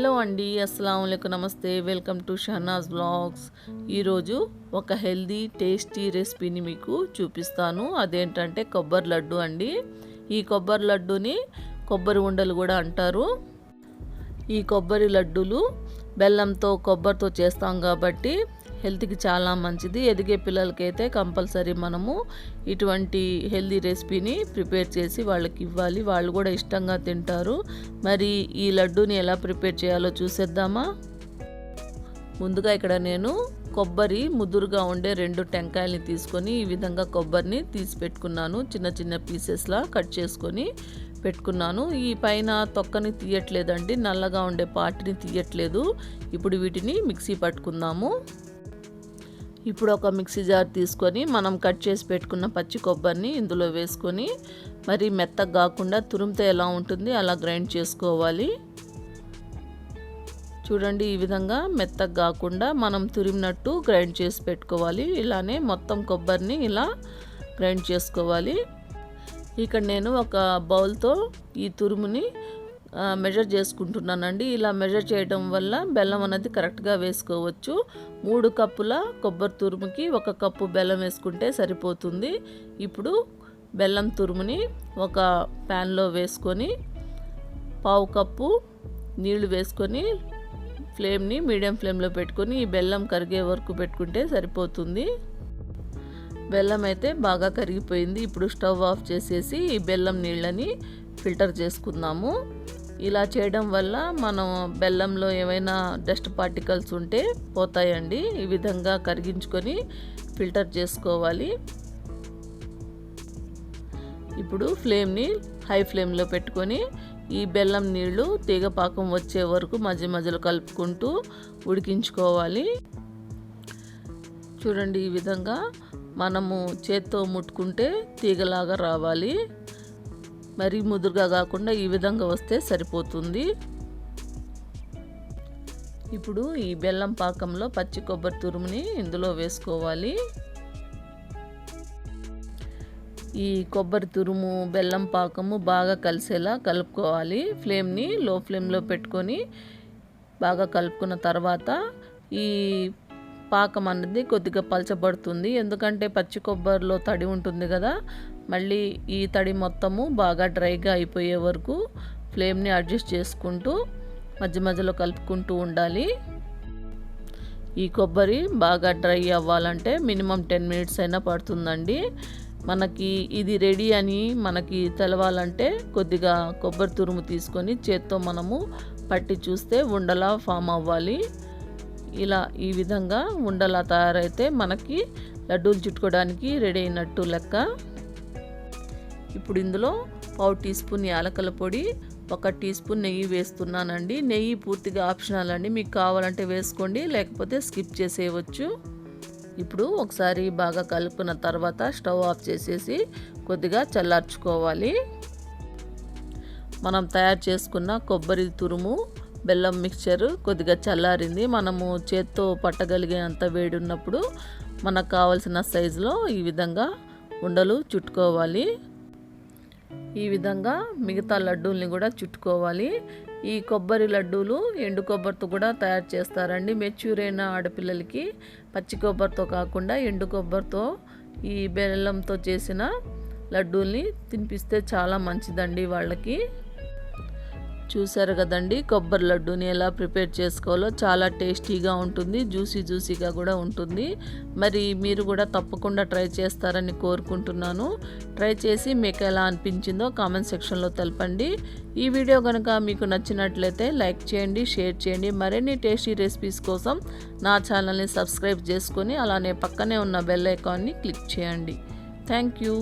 Hello అండి అస్సలం నమస్తే వెల్కమ్ టు షహనాజ్ బ్లాగ్స్ ఈరోజు ఒక హెల్దీ టేస్టీ రెసిపీని మీకు చూపిస్తాను. అదేంటంటే కొబ్బరి లడ్డు అండి. ఈ కొబ్బరి లడ్డుని కొబ్బరి ఉండలు కూడా అంటారు. ఈ కొబ్బరి లడ్డూలు బెల్లంతో కొబ్బరితో చేస్తాం కాబట్టి హెల్త్కి చాలా మంచిది. ఎదిగే పిల్లలకైతే కంపల్సరీ మనము ఇటువంటి హెల్దీ రెసిపీని ప్రిపేర్ చేసి వాళ్ళకి ఇవ్వాలి. వాళ్ళు కూడా ఇష్టంగా తింటారు. మరి ఈ లడ్డూని ఎలా ప్రిపేర్ చేయాలో చూసేద్దామా? ముందుగా ఇక్కడ నేను కొబ్బరి ముదురుగా ఉండే రెండు టెంకాయల్ని తీసుకొని ఈ విధంగా కొబ్బరిని తీసి పెట్టుకున్నాను. చిన్న చిన్న పీసెస్లా కట్ చేసుకొని పెట్టుకున్నాను. ఈ పైన తొక్కని తీయట్లేదండి. నల్లగా ఉండే పాటిని తీయట్లేదు. ఇప్పుడు వీటిని మిక్సీ పట్టుకుందాము. ఇప్పుడు ఒక మిక్సీ జార్ తీసుకొని మనం కట్ చేసి పెట్టుకున్న పచ్చి కొబ్బరిని ఇందులో వేసుకొని మరి మెత్తగా కాకుండా తురుమితే ఎలా ఉంటుంది అలా గ్రైండ్ చేసుకోవాలి. చూడండి ఈ విధంగా మెత్తగా కాకుండా మనం తురిమినట్టు గ్రైండ్ చేసి పెట్టుకోవాలి. ఇలానే మొత్తం కొబ్బరిని ఇలా గ్రైండ్ చేసుకోవాలి. ఇక్కడ నేను ఒక బౌల్తో ఈ తురుముని మెజర్ చేసుకుంటున్నానండి. ఇలా మెజర్ చేయడం వల్ల బెల్లం అనేది కరెక్ట్గా వేసుకోవచ్చు. మూడు కప్పుల కొబ్బరి తురుముకి ఒక కప్పు బెల్లం వేసుకుంటే సరిపోతుంది. ఇప్పుడు బెల్లం తురుముని ఒక ప్యాన్లో వేసుకొని పావు కప్పు నీళ్ళు వేసుకొని ఫ్లేమ్ని మీడియం ఫ్లేమ్లో పెట్టుకొని ఈ బెల్లం కరిగే వరకు పెట్టుకుంటే సరిపోతుంది. బెల్లం అయితే బాగా కరిగిపోయింది. ఇప్పుడు స్టవ్ ఆఫ్ చేసేసి ఈ బెల్లం నీళ్ళని ఫిల్టర్ చేసుకుందాము. ఇలా చేయడం వల్ల మనం బెల్లంలో ఏమైనా డస్ట్ పార్టికల్స్ ఉంటే పోతాయండి. ఈ విధంగా కరిగించుకొని ఫిల్టర్ చేసుకోవాలి. ఇప్పుడు ఫ్లేమ్ని హై ఫ్లేమ్లో పెట్టుకొని ఈ బెల్లం నీళ్ళు తీగపాకం వచ్చే వరకు మధ్య మధ్యలో కలుపుకుంటూ ఉడికించుకోవాలి. చూడండి ఈ విధంగా మనము చేత్తో ముట్టుకుంటే తీగలాగా రావాలి. మరీ ముదురుగా కాకుండా ఈ విధంగా వస్తే సరిపోతుంది. ఇప్పుడు ఈ బెల్లం పాకంలో పచ్చి కొబ్బరి తురుముని ఇందులో వేసుకోవాలి. ఈ కొబ్బరి తురుము బెల్లం పాకము బాగా కలిసేలా కలుపుకోవాలి. ఫ్లేమ్ని లో ఫ్లేమ్లో పెట్టుకొని బాగా కలుపుకున్న తర్వాత ఈ పాకం అనేది కొద్దిగా పలచబడుతుంది. ఎందుకంటే పచ్చి కొబ్బరిలో తడి ఉంటుంది కదా మళ్ళీ ఈ తడి మొత్తము బాగా డ్రైగా అయిపోయే వరకు ఫ్లేమ్ని అడ్జస్ట్ చేసుకుంటూ మధ్య మధ్యలో కలుపుకుంటూ ఉండాలి. ఈ కొబ్బరి బాగా డ్రై అవ్వాలంటే మినిమం టెన్ మినిట్స్ అయినా పడుతుందండి. మనకి ఇది రెడీ అని మనకి తెలవాలంటే కొద్దిగా కొబ్బరి తురుము తీసుకొని చేత్తో మనము పట్టి చూస్తే ఉండలా ఫామ్ అవ్వాలి. ఇలా ఈ విధంగా ఉండలా తయారైతే మనకి లడ్డూలు చుట్టుకోవడానికి రెడీ అయినట్టు లెక్క. ఇప్పుడు ఇందులో పావు టీ స్పూన్ యాలకల పొడి ఒక టీ స్పూన్ నెయ్యి వేస్తున్నానండి. నెయ్యి పూర్తిగా ఆప్షనల్ అండి. మీకు కావాలంటే వేసుకోండి లేకపోతే స్కిప్ చేసేయవచ్చు. ఇప్పుడు ఒకసారి బాగా కలుపుకున్న తర్వాత స్టవ్ ఆఫ్ చేసేసి కొద్దిగా చల్లార్చుకోవాలి. మనం తయారు చేసుకున్న కొబ్బరి తురుము బెల్లం మిక్చర్ కొద్దిగా చల్లారింది. మనము చేత్తో పట్టగలిగేంత వేడి ఉన్నప్పుడు మనకు కావలసిన సైజులో ఈ విధంగా ఉండలు చుట్టుకోవాలి. ఈ విధంగా మిగతా లడ్డూల్ని కూడా చుట్టుకోవాలి. ఈ కొబ్బరి లడ్డూలు ఎండు కొబ్బరితో కూడా తయారు చేస్తారండి. మెచ్యూర్ అయిన ఆడపిల్లలకి పచ్చి కొబ్బరితో కాకుండా ఎండు కొబ్బరితో ఈ బెల్లంతో చేసిన లడ్డూల్ని తినిపిస్తే చాలా మంచిదండి వాళ్ళకి. చూసారు కదండి? కొబ్బరి లడ్డూని ఎలా ప్రిపేర్ చేసుకోవాలో చాలా టేస్టీగా ఉంటుంది జ్యూసీ జ్యూసీగా కూడా ఉంటుంది. మరి మీరు కూడా తప్పకుండా ట్రై చేస్తారని కోరుకుంటున్నాను. ట్రై చేసి మీకు ఎలా అనిపించిందో కామెంట్ సెక్షన్లో తెలపండి. ఈ వీడియో కనుక మీకు నచ్చినట్లయితే లైక్ చేయండి షేర్ చేయండి. మరిన్ని టేస్టీ రెసిపీస్ కోసం నా ఛానల్ని సబ్స్క్రైబ్ చేసుకొని అలానే పక్కనే ఉన్న బెల్ ఐకాన్ని క్లిక్ చేయండి. Thank you.